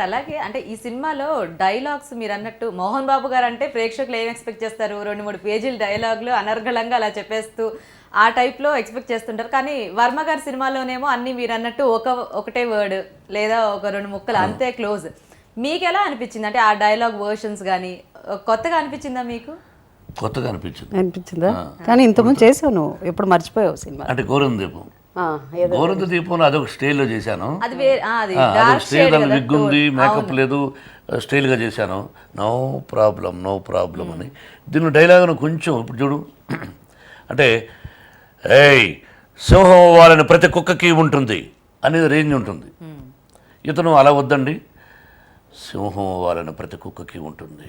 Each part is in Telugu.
సార్ అలాగే అంటే ఈ సినిమాలో డైలాగ్స్ మీరు అన్నట్టు మోహన్ బాబు గారు అంటే ప్రేక్షకులు ఏం ఎక్స్పెక్ట్ చేస్తారు? రెండు మూడు పేజీల డైలాగులు అనర్గళంగా అలా చెప్పేస్తూ ఆ టైప్లో ఎక్స్పెక్ట్ చేస్తుంటారు. కానీ వర్మ గారి సినిమాలోనేమో అన్ని మీరు అన్నట్టు ఒక ఒకటే వర్డ్ లేదా ఒక రెండు ముక్కలు అంతే క్లోజ్. మీకు ఎలా అనిపించింది? అంటే ఆ డైలాగ్ వర్షన్స్ కానీ కొత్తగా అనిపించిందా మీకు? కొత్తగా అనిపించింది. అనిపించిందా? కానీ ఇంతకుముందు చేసావు నువ్వు. ఎప్పుడు మర్చిపోయావు సినిమా. అంటే గోరం దీపం గోరంత దీపం అదొక స్టైల్లో చేశాను. అదొక స్టైల్ దాని కదా విగ్ ఉంది మేకప్ లేదు స్టైల్గా చేశాను. నో ప్రాబ్లం నో ప్రాబ్లం అని. దీని డైలాగ్ను కొంచెం ఇప్పుడు చూడు. అంటే ఏయ్ సింహం వాళ్ళని ప్రతి కుక్కకి ఉంటుంది అనేది రేంజ్ ఉంటుంది. ఇతను అలా వద్దండి. సింహం వాళ్ళని ప్రతి కుక్కకి ఉంటుంది.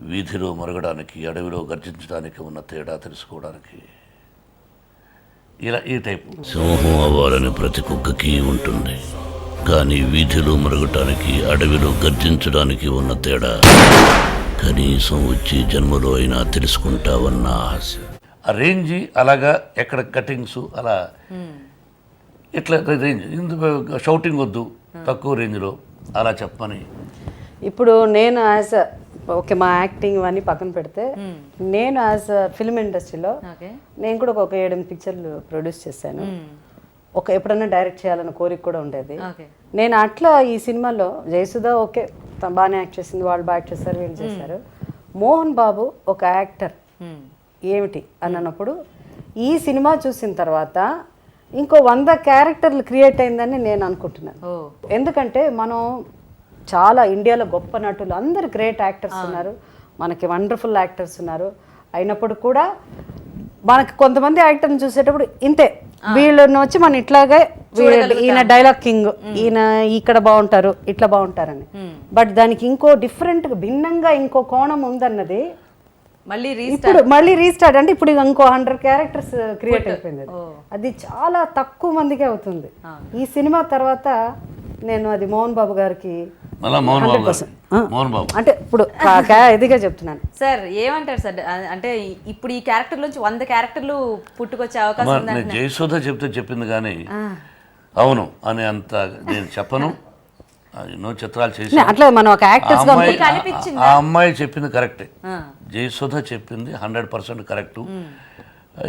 వీధిలో మరగడానికి అడవిలో గర్జించడానికి ఉన్న తేడా తెలుసుకోవడానికి. ఇలా ఈ టైపు. సింహం అవ్వాలని ప్రతి కుక్కకి ఉంటుంది. కానీ వీధిలో మరగటానికి అడవిలో గర్జించడానికి ఉన్న తేడా. కనీసం వచ్చే జన్మలో అయినా తెలుసుకుంటావన్న ఆశ. ఆ రేంజ్ అలాగా ఎక్కడ కటింగ్స్ అలా. ఇట్లా రేంజ్. ఇందుకు షౌటింగ్ వద్దు. తక్కువ రేంజ్లో అలా చెప్పని. ఇప్పుడు నేను యాజ్ ఓకే మా యాక్టింగ్ ఇవన్నీ పక్కన పెడితే నేను యాజ్ ఫిల్మ్ ఇండస్ట్రీలో నేను కూడా ఒక ఏడెనిమిది పిక్చర్లు ప్రొడ్యూస్ చేశాను. ఒక ఎప్పుడన్నా డైరెక్ట్ చేయాలన్న కోరిక కూడా ఉండేది. నేను అట్లా ఈ సినిమాలో జయసుధ ఓకే బాగానే యాక్ట్ చేసింది వాళ్ళు బాగా యాక్ట్ చేశారు వీళ్ళు చేశారు. మోహన్ బాబు ఒక యాక్టర్ ఏమిటి? అని అన్నప్పుడు ఈ సినిమా చూసిన తర్వాత ఇంకో వంద క్యారెక్టర్లు క్రియేట్ అయిందని నేను అనుకుంటున్నాను. ఎందుకంటే మనం చాలా ఇండియాలో గొప్ప నటులు. అందరు గ్రేట్ యాక్టర్స్ ఉన్నారు. మనకి వండర్ఫుల్ యాక్టర్స్ ఉన్నారు. అయినప్పుడు కూడా మనకి కొంతమంది యాక్టర్ని చూసేటప్పుడు ఇంతే. వీళ్ళని వచ్చి మనం ఇట్లాగే ఈయన డైలాగ్ కింగ్ ఈయన ఇక్కడ బాగుంటారు ఇట్లా బాగుంటారని. బట్ దానికి ఇంకో డిఫరెంట్ భిన్నంగా ఇంకో కోణం ఉందన్నది మళ్ళీ ఇప్పుడు మళ్ళీ రీస్టార్ట్ అంటే ఇప్పుడు ఇంకో హండ్రెడ్ క్యారెక్టర్స్ క్రియేట్ అయిపోయింది. అది. చాలా తక్కువ మందికే అవుతుంది. ఈ సినిమా తర్వాత నేను అది మోహన్ బాబు గారికి మళ్ళా మోహన్ బాబు మోహన్ బాబు. అంటే ఇప్పుడు ఇదిగా చెప్తున్నాను. సార్ ఏమంటారు సార్? అంటే ఇప్పుడు ఈ క్యారెక్టర్ నుంచి వంద క్యారెక్టర్లు పుట్టుకొచ్చే అవకాశం నేను జయసుధ చెప్తే చెప్పింది కానీ అవును అని అంత నేను చెప్పను. ఎన్నో చిత్రాలు చేసి అట్లా మనం ఒక ఆ యాక్టర్స్? ఆ అమ్మాయి చెప్పింది కరెక్టే. జయసుధ చెప్పింది హండ్రెడ్ పర్సెంట్ కరెక్ట్.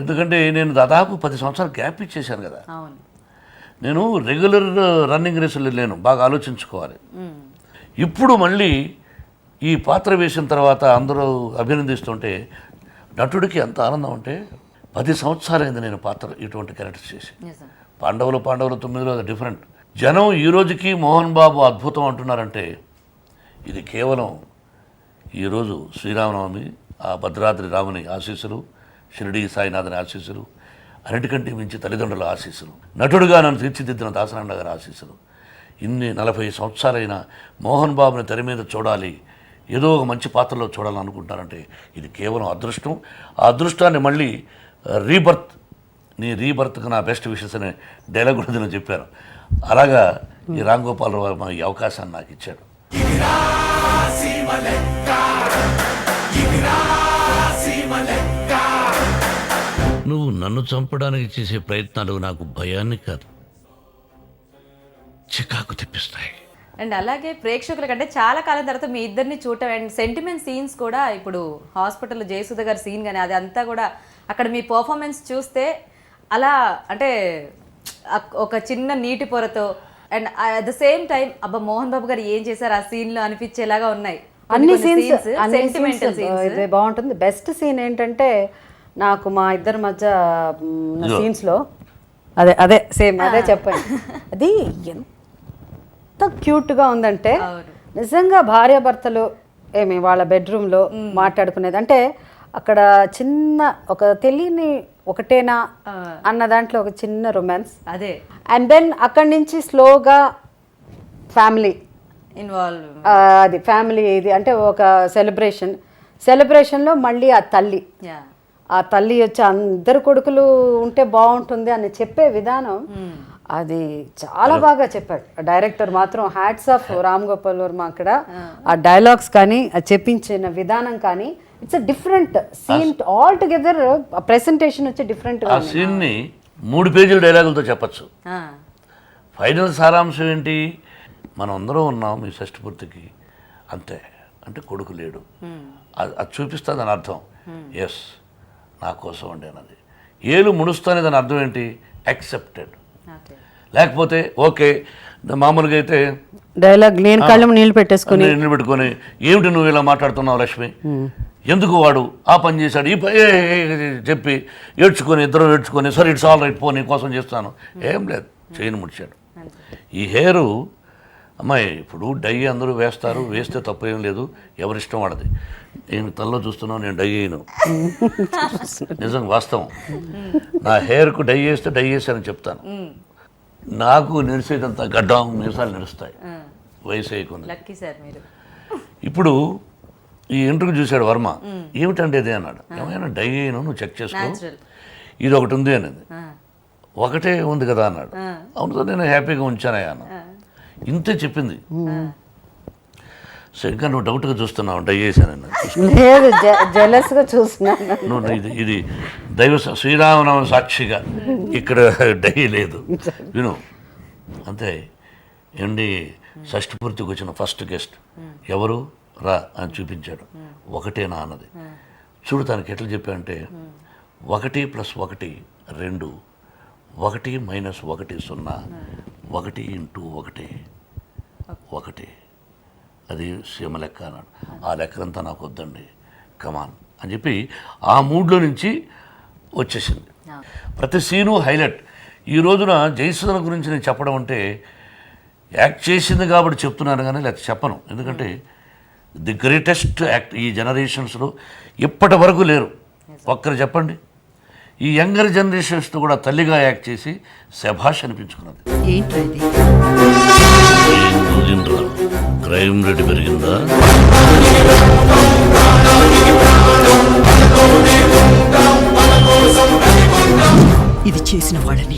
ఎందుకంటే నేను దాదాపు పది సంవత్సరాలు గ్యాప్ ఇచ్చేసాను కదా. అవును. నేను రెగ్యులర్ రన్నింగ్ రేసులు లేను. బాగా ఆలోచించుకోవాలి. ఇప్పుడు మళ్ళీ ఈ పాత్ర వేసిన తర్వాత అందరూ అభినందిస్తుంటే నటుడికి ఎంత ఆనందం అంటే పది సంవత్సరాలైంది నేను పాత్ర ఇటువంటి క్యారెక్టర్స్ చేసి. పాండవులు పాండవులు తొమ్మిదిలో అది డిఫరెంట్ జనం ఈ రోజుకి మోహన్ బాబు అద్భుతం అంటున్నారంటే ఇది కేవలం ఈరోజు శ్రీరామనవమి ఆ భద్రాద్రి రాముని ఆశీస్సులు షిరిడి సాయినాథుని ఆశీస్సులు అన్నిటికంటే మించి తల్లిదండ్రుల ఆశీస్సులు. నటుడుగా నన్ను తీర్చిదిద్దిన దాసనాండ గారి ఆశీస్సులు. ఇన్ని నలభై సంవత్సరాలైన మోహన్ బాబుని తెర మీద చూడాలి. ఏదో ఒక మంచి పాత్రలో చూడాలని అనుకుంటారంటే ఇది కేవలం అదృష్టం. ఆ అదృష్టాన్ని మళ్ళీ రీబర్త్ నీ రీబర్త్కి నా బెస్ట్ విషెస్ అనే డైలాగ్ కూడా నేను చెప్పాను. అలాగా ఈ రామ్ గోపాలరావు వర్మ ఈ అవకాశాన్ని నాకు ఇచ్చాడు. నువ్వు నన్ను చంపడానికి చేసే ప్రయత్నాలు నాకు భయాన్ని కాదు. చికాకు తెప్పిస్తాయి. అండ్ అలాగే ప్రేక్షకుల కంటే చాలా కాలం తర్వాత మీ ఇద్దరిని చూడటం అండ్ సెంటిమెంట్ సీన్స్ కూడా ఇప్పుడు హాస్పిటల్లో జయసుధ గారి సీన్ కానీ అది అంతా కూడా అక్కడ మీ పర్ఫార్మెన్స్ చూస్తే అలా అంటే ఒక చిన్న నీటి పొరతో and at the same time అబ్బా మోహన్ బాబు గారు ఏం చేశారు ఆ సీన్లో అనిపించేలాగా ఉన్నాయి? అన్ని సీన్స్ సెంటిమెంటల్ సీన్స్ ఇది బాగుంటుంది. బెస్ట్ సీన్ ఏంటంటే నాకు మా ఇద్దరి మధ్య సీన్స్లో అదే అదే సేమ్ అదే చెప్పాను అది ఎంత క్యూట్గా ఉందంటే. నిజంగా భార్యాభర్తలు ఏమి వాళ్ళ బెడ్రూమ్లో మాట్లాడుకునేది. అంటే అక్కడ చిన్న ఒక తెలియని ఒకటేనా అన్న దాంట్లో ఒక చిన్న రొమాన్స్ అదే. అండ్ దెన్ అక్కడి నుంచి స్లోగా ఫ్యామిలీ. ఇన్వాల్వ్ అది ఫ్యామిలీ ఇది అంటే ఒక సెలబ్రేషన్. సెలబ్రేషన్లో మళ్ళీ ఆ తల్లి. ఆ తల్లి వచ్చి అందరు కొడుకులు ఉంటే బాగుంటుంది అని చెప్పే విధానం అది చాలా బాగా చెప్పాడు. డైరెక్టర్ మాత్రం హ్యాట్స్ ఆఫ్ రామ్ గోపాల్ వర్మ అక్కడ. ఆ. డైలాగ్స్ కానీ చెప్పించిన విధానం కానీ it's different scene all together presentation వచ్చి డిఫరెంట్ ఆ సీన్ని మూడు పేజీల డైలాగులతో చెప్పచ్చు. ఫైనల్ సారాంశం ఏంటి? మనం అందరం ఉన్నాం మీ షష్ఠపూర్తికి అంతే. అంటే కొడుకు లేడు. అది అది చూపిస్తుంది దాని అర్థం. ఎస్ నా కోసం అండి అన్నది. ఏలు ముడుస్తానే దాని అర్థం ఏంటి? యాక్సెప్టెడ్ లేకపోతే ఓకే మామూలుగా అయితే డైలాగ్ నేను కళ్ళము నీళ్ళు పెట్టేసుకుని నేను పెట్టుకొని ఏమిటి నువ్వు ఇలా మాట్లాడుతున్నావు లక్ష్మి? ఎందుకు వాడు ఆ పని చేశాడు? ఈ పని చెప్పి ఏడ్చుకొని ఇద్దరు ఏడ్చుకొని సరే ఇట్స్ ఆల్ రైట్ పో నీ కోసం చేస్తాను. ఏం లేదు చేయను ముడిచాడు. ఈ హెయిర్ అమ్మాయి ఇప్పుడు డై అందరూ వేస్తారు వేస్తే తప్పు ఏం లేదు ఎవరిష్టం వాడది. నేను తల్లో చూస్తున్నావు నేను డై అయ్యను. నిజం వాస్తవం. నా హెయిర్కు డై వేస్తే డై వేసానని చెప్తాను. నాకు నిరిసేదంత గడ్డం మీసాలు నిరుస్తాయి. వయసు అయ్యకుంది ఇప్పుడు ఈ ఇంటర్వ్యూ చూశాడు వర్మ. ఏమిటండి ఇది అన్నాడు. ఏమైనా డై అయ్యాను నువ్వు చెక్ చేసుకో? ఇది ఒకటి ఉంది అనేది ఒకటే ఉంది కదా అన్నాడు. అవును సార్ నేను హ్యాపీగా ఉంచానయ్యా అన్న. ఇంతే చెప్పింది. సో ఇంకా నువ్వు డౌట్గా చూస్తున్నావు డై చేశానని లేదు జెలస్గా చూస్తున్నాను. నువ్వు ఇది ఇది దైవ శ్రీరామనామ సాక్షిగా ఇక్కడ డై లేదు. విను అంతే. ఏంటి షష్ఠి పూర్తికి వచ్చిన ఫస్ట్ గెస్ట్ ఎవరు? రా అని చూపించాడు. ఒకటేనా అన్నది చూడు తనకి ఎట్లా చెప్పానంటే ఒకటి ప్లస్ ఒకటి రెండు ఒకటి మైనస్ ఒకటి సున్నా ఒకటి ఇంటూ ఒకటి ఒకటి. అది సీమ లెక్క అన్నాడు ఆ లెక్కలంతా నాకు వద్దండి కమాన్ అని చెప్పి ఆ మూడ్లో నుంచి వచ్చేసింది. ప్రతి సీను హైలైట్. ఈ రోజున జయసుధన గురించి నేను చెప్పడం అంటే యాక్ట్ చేసింది కాబట్టి చెప్తున్నాను కానీ లేకపోతే చెప్పను. ఎందుకంటే ది గ్రేటెస్ట్ యాక్ట్ ఈ జనరేషన్స్లో ఇప్పటి వరకు లేరు. ఒక్కరు చెప్పండి. ఈ యంగర్ జనరేషన్స్తో కూడా తల్లిగా యాక్ట్ చేసి శభాష్ అనిపించుకున్నది. క్రైమ్ రేటు పెరిగిందా? ఇది చేసిన వాళ్ళని